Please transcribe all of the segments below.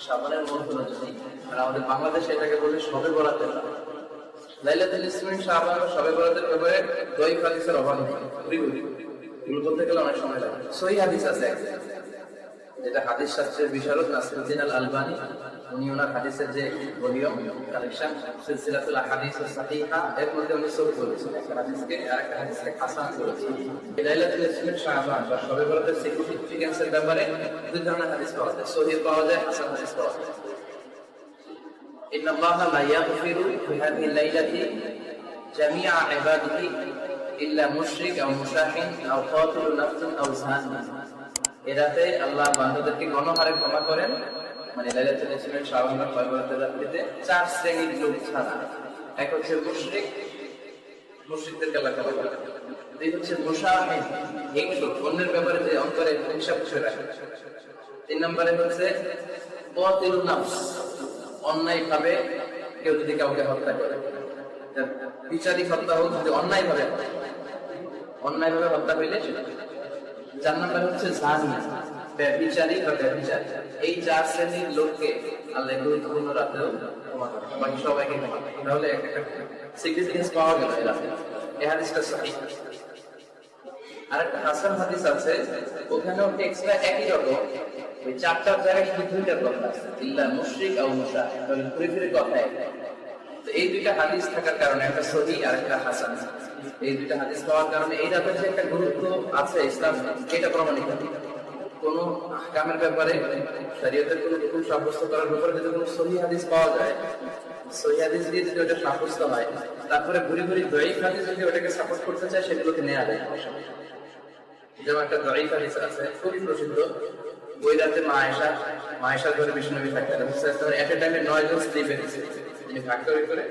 শাবানের মধ্যে আমাদের বাংলাদেশে এটাকে বলে সবে বরাতের রাত। লাইলাতুল নিসফি মিন শাবান সবে বরাতের ব্যাপারে হাদিসের অভাব নেই। গেলে অনেক সময় লাগে। সহি হাদিস আছে। যেটা হাদিস শাস্ত্রের বিশারদ নাসিরুদ্দিন আল আলবানি উনি ওনার হাদিসের যে ভলিউম কালেকশন সিলসিলাতুল হাদিস ও সাহিহা এর মধ্যে উনি সহি বলেছেন একটা হাদিসকে আর একটা হাদিসকে হাসান করেছেন লাইলাতুল ইসমিন শাবান বা শবে বরাতের সিগনিফিকেন্সের ব্যাপারে দুই ধরনের হাদিস পাওয়া যায় সহি পাওয়া যায় হাসান হাদিস পাওয়া যায় إن الله لا يغفر في هذه الليلة جميع عباده إلا مشرك أو مشاحن أو قاتل نفس أو এ আল্লাহ বান্ধবদেরকে গণহারে ক্ষমা করেন। মানে রাত্রিতে চার শ্রেণির লোক ছাড়া। এক হচ্ছে মুশ্রিক মুশরিকদেরকে আল্লাহ ক্ষমা দুই হচ্ছে মুসাহিদ হিংসুক অন্যের ব্যাপারে যে অন্তরে হিংসা পুষে রাখে। তিন নম্বরে হচ্ছে অন্যায় ভাবে কেউ যদি কাউকে হত্যা করে। বিচারিক হত্যা হোক, যদি অন্যায় ভাবে অন্যায় ভাবে হত্যা হইলে সেটা নাম্বার হচ্ছে জানি ব্যভিচারী বা ব্যভিচার। এই চার শ্রেণির লোককে আল্লাহ গুরুত্বপূর্ণ করে বাকি সবাইকে তাহলে সিগনিফিকেন্স পাওয়া গেল এই হাদিসটা সহি। আর একটা হাসান হাদিস আছে, ওখানেও টেক্সটটা একই রকম। ওই চারটার জায়গায় শুধু দুইটার কথা ইল্লা মুশরিক আও মুশা ঘুরে কথা এই দুইটা হাদিস থাকার কারণে, একটা সহি আর একটা হাসান। এই দুইটা হাদিস পাওয়ার কারণে এই যে একটা গুরুত্ব আছে ইসলাম, এটা প্রমাণিত। ব্যাপারে, শরীয়তের কোনো সাব্যস্ত করার ব্যাপারে যদি কোনো সহি হাদিস পাওয়া যায়, সহি হাদিস দিয়ে যদি ওটা সাব্যস্ত হয়, তারপরে ঘুরে ঘুরে দৈহিক হাদিস যদি ওটাকে সাপোর্ট করতে চায়, সেগুলোকে নেওয়া যায়। যেমন একটা দৈহিক হাদিস আছে, খুবই প্রসিদ্ধ। ওই রাতে মা আয়েশা, মা আয়েশার ঘরে বিষ্ণুনবী থাকতেন। এট এ টাইমে নয় জন পেয়েছে তিনি ভাগ করে করে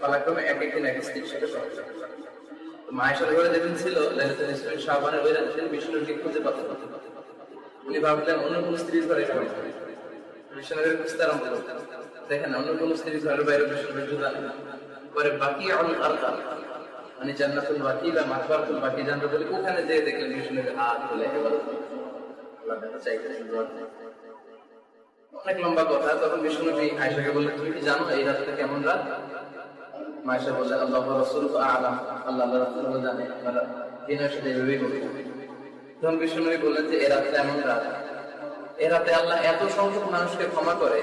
পালাক্রমে এক একদিন এক স্ত্রীর সাথে। তো ঘরে যেদিন ছিল লাইলাতুল ইসলাম শাহবানের ওই রাতে তিনি বিষ্ণুকে খুঁজে না। উনি ভাবলেন অন্য কোন স্ত্রীর ঘরে যাবেন খুঁজতে আরম্ভ দেখেন, অন্য কোন স্ত্রীর ঘরের বাইরে বিষ্ণুনবীর জুতা পরে বাকি আল আরকা মানে জান্নাতুল বাকি বা মাকবারাতুল বাকি জানতে বলে ওখানে যেয়ে দেখলেন বিষ্ণুনবী হাত তুলে একেবারে আল্লাহ অনেক লম্বা কথা, তখন বিষ্ণুনবী আয়েশাকে বললেন, তুমি কি জানো এই রাতটা কেমন রাত? মায়েশা বললেন, আল্লাহ রসুল আলাম আল্লাহ রসুল জানে আপনারা দিনের সাথে এভাবেই করবেন তখন বিষ্ণুনবী বললেন যে, এ রাতটা এমন রাত, এ রাতে আল্লাহ এত সংখ্যক মানুষকে ক্ষমা করে,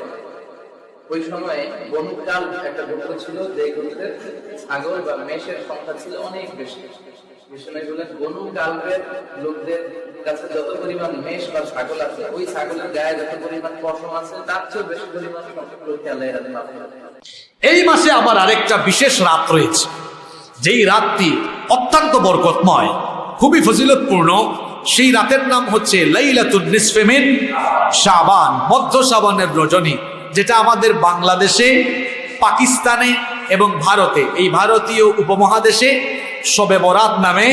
ওই সময় বনুকাল একটা গোত্র ছিল যে গোত্রের ছাগল বা মেষের সংখ্যা ছিল অনেক বেশি। বিষ্ণুনবী বললেন বনু কালবের লোকদের কাছে যত পরিমাণ মেষ বা ছাগল আছে, ওই ছাগলের গায়ে যত পরিমাণ পশম আছে, তার চেয়েও বেশি পরিমাণ। এই মাসে আবার আরেকটা বিশেষ রাত রয়েছে, যেই রাতটি অত্যন্ত বরকতময়, খুবই ফজিলতপূর্ণ সেই রাতের নাম হচ্ছে লাইলাতুন নিসফেমিন শাবান, মধ্য শাবানের রজনী, যেটা আমাদের বাংলাদেশে, পাকিস্তানে এবং ভারতে, এই ভারতীয় উপমহাদেশে শবে বরাত নামে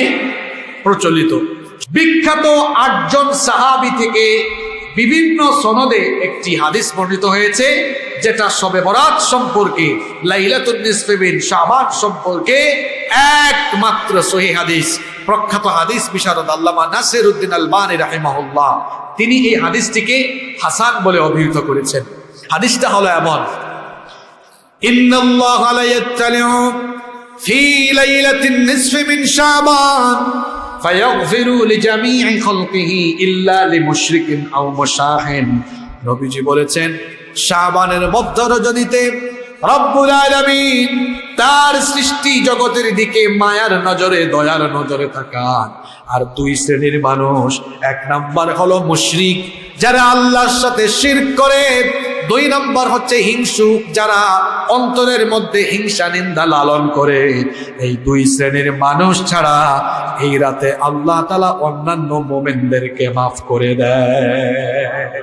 প্রচলিত বিখ্যাত আটজন সাহাবি থেকে বিভিন্ন সনদে একটি হাদিস বর্ণিত হয়েছে, যেটা সবে বরাত সম্পর্কে লাইলাতুন্নিসবিন শাহবান সম্পর্কে একমাত্র সহি হাদিস, প্রখ্যাত হাদিস বিশারদ আল্লামা নাসের উদ্দিন আলবান রাহেমাহুল্লাহ। তিনি এই হাদিসটিকে হাসান বলে অভিহিত করেছেন। হাদিসটা হলো এমন, ইন্নাল্লাহ আলাইয়াত্তালিউ ফি লাইলাতিন নিসফি মিন শাবান। ফায়াগফিরু লিজামিই খালকিহি ইল্লা লিমুশরিকিন আও মুশাহিন। নবীজি বলেছেন, শাবানের মধ্য রজনীতে রব্বুল আলামিন তার সৃষ্টি জগতের দিকে মায়ার নজরে, দয়ার নজরে তাকান। আর দুই শ্রেণির মানুষ, এক নাম্বার হলো মুশরিক, যারা আল্লাহর সাথে শিরক করে দুই নম্বর হচ্ছে হিংসুক যারা অন্তরের মধ্যে হিংসা, নিন্দা লালন করে। এই দুই শ্রেণির মানুষ ছাড়া এই রাতে আল্লাহ তালা অন্যান্য মোমেনদেরকে মাফ করে দেয়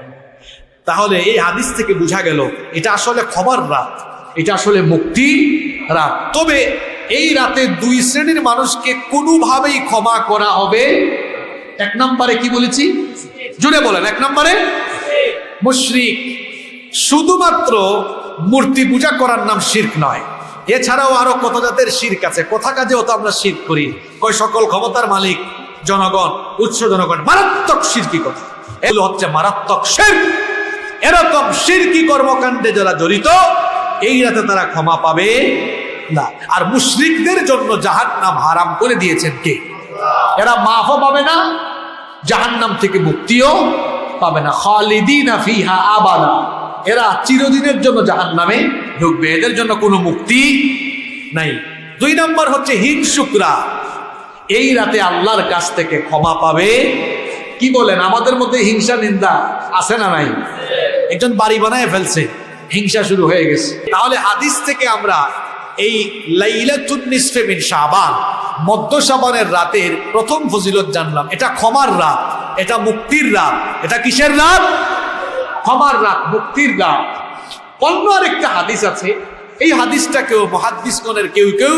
তাহলে এই হাদিস থেকে বোঝা গেল, এটা আসলে ক্ষমার রাত, এটা আসলে মুক্তি রাত। তবে এই রাতে দুই শ্রেণির মানুষকে কোনোভাবেই ক্ষমা করা হবে। এক নম্বরে কি বলেছি? জুড়ে বলেন, এক নম্বরে? মুশরিক। শুধুমাত্র মূর্তি পূজা করার নাম শির্ক নয়। এছাড়াও আরও কত জাতের শির্ক আছে? কথা কাজেও তো আমরা শির্ক করি। কয় সকল ক্ষমতার মালিক, জনগণ, উৎস জনগণ, মারাত্মক শিরকি কথা এগুলো হচ্ছে মারাত্মক শের এরকম শিরকি কর্মকাণ্ডে যারা জড়িত, এই রাতে তারা ক্ষমা পাবে না। আর মুশরিকদের জন্য জাহান নাম হারাম করে দিয়েছেন কে? এরা মাফও পাবে না জাহান নাম থেকে মুক্তিও পাবে না। খালিদিনা ফিহা আবাদা। এরা চিরদিনের জন্য জাহান নামে ঢুকবে। এদের জন্য কোনো মুক্তি নাই। দুই নম্বর হচ্ছে হিংসুকরা এই রাতে আল্লাহর কাছ থেকে ক্ষমা পাবে। কি বলেন, আমাদের মধ্যে হিংসা, নিন্দা আছে না নাই? একজন বাড়ি বানায় ফেলছে, হিংসা শুরু হয়ে গেছে। তাহলে হাদিস থেকে আমরা এই লাইলাতুন নিসফে মিন শাবান, মধ্য শাবানের রাতের প্রথম ফজিলত জানলাম। এটা ক্ষমার রাত, এটা মুক্তির রাত, এটা কিসের রাত? ক্ষমার রাত মুক্তির রাত অন্য আরেকটা হাদিস আছে এই হাদিসটাকেও মহাদ্দিসগণের কেউ কেউ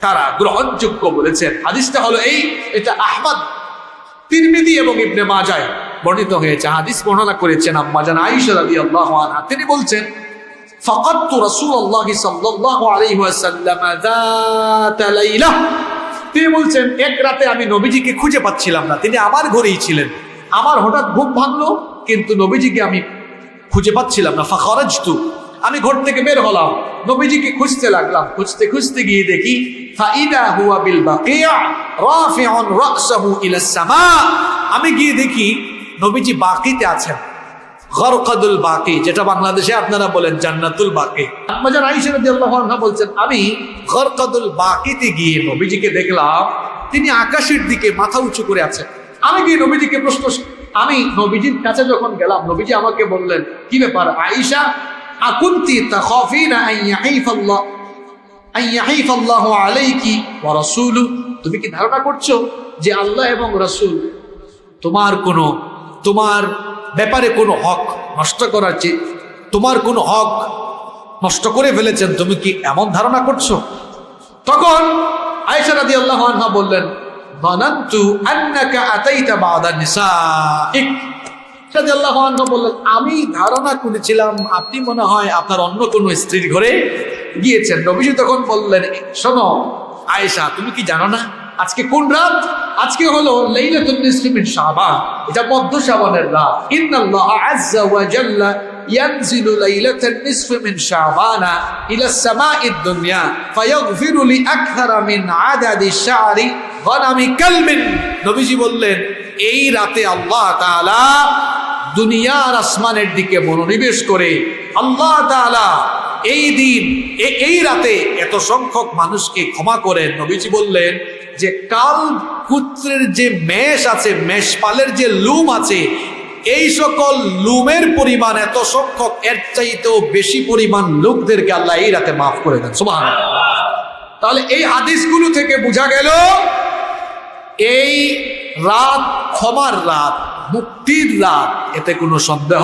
তারা গ্রহণযোগ্য বলেছেন হাদিসটা হলো এই এটা আহমদ তিরমিদি এবং ইবনে মাজায় বর্ণিত হয়েছে হাদিস বর্ণনা করেছেন আম্মাজান আয়েশা রাদিয়াল্লাহু আনহা তিনি বলছেন فقدت رسول الله صلى الله عليه وسلم ذات ليلة তিনি বলছেন এক রাতে আমি নবীজিকে খুঁজে পাচ্ছিলাম না তিনি আমার ঘরেই ছিলেন আমার হঠাৎ ঘুম ভাঙলো কিন্তু নবীজিকে আমি খুঁজে পাচ্ছিলাম না। ফাখরাজতু। আমি ঘর থেকে বের হলাম। নবীজিকে খুঁজতে লাগলাম। খুঁজতে খুঁজতে গিয়ে দেখি আমি গিয়ে দেখি, নবীজি বাকিতে আছেন। গরকাদুল বাকি, যেটা বাংলাদেশে আপনারা বলেন জান্নাতুল বাকি। আম্মাজান আয়েশা রাদিয়াল্লাহু আনহা বলছেন, আমি গরকাদুল বাকিতে গিয়ে নবীজিকে দেখলাম, তিনি আকাশের দিকে মাথা উঁচু করে আছেন। আমি গিয়ে নবীজিকে প্রশ্ন আমি নবীজির কাছে যখন গেলাম, নবীজি আমাকে বললেন, কি ব্যাপার আয়েশা? আকুন্তি তাখাফিনা আন ইয়াহিফাল্লাহ, আন ইয়াহিফাল্লাহু আলাইকি ওয়া রাসূলু? তুমি কি ধারণা করছ যে আল্লাহ এবং রাসূল তোমার কোনো, তোমার ব্যাপারে কোনো হক নষ্ট করার চেয়ে, তোমার কোনো হক নষ্ট করে ফেলেছেন? তুমি কি এমন ধারণা করছ? তখন আয়েশা রাদিয়াল্লাহু আনহা বললেন বললেন, আমি ধারণা করেছিলাম আপনি মনে হয় আপনার অন্য কোনো স্ত্রীর ঘরে গিয়েছেন। নবীজি তখন বললেন, শোনো, আয়েশা, তুমি কি জানো না? আজকে কোন রাত? আজকে হলো লাইলাতুল শাবান। এটা মধ্য শাবানের রাত। ইন্নাল্লাহ আযজা ওয়া জাল্লা নিসফি মিন শাবান ইলা সামাঈদ দুনিয়া ফায়াগফিরু লি আকথারা মিন আদাদি শারি গনামি কালমিন নবীজি বললেন, এই রাতে আল্লাহ তাআলা দুনিয়ার আসমানের দিকে মনোনিবেশ করে, আল্লাহ তাআলা এই দিন এই রাতে এত সংখ্যক মানুষকে ক্ষমা করেন। নবীজি বললেন যে, কাল পুত্রের যে মেষ আছে, মেষপালের যে লুম আছে, এই সকল লুমের পরিমাণ এত সংখ্যক, এর চাইতেও বেশি পরিমাণ লোকদেরকে আল্লাহ এই রাতে মাফ করে দেন। সুবহান তাহলে এই হাদিসগুলো থেকে বোঝা গেল এই রাত ক্ষমার রাত মুক্তির রাত এতে কোনো সন্দেহ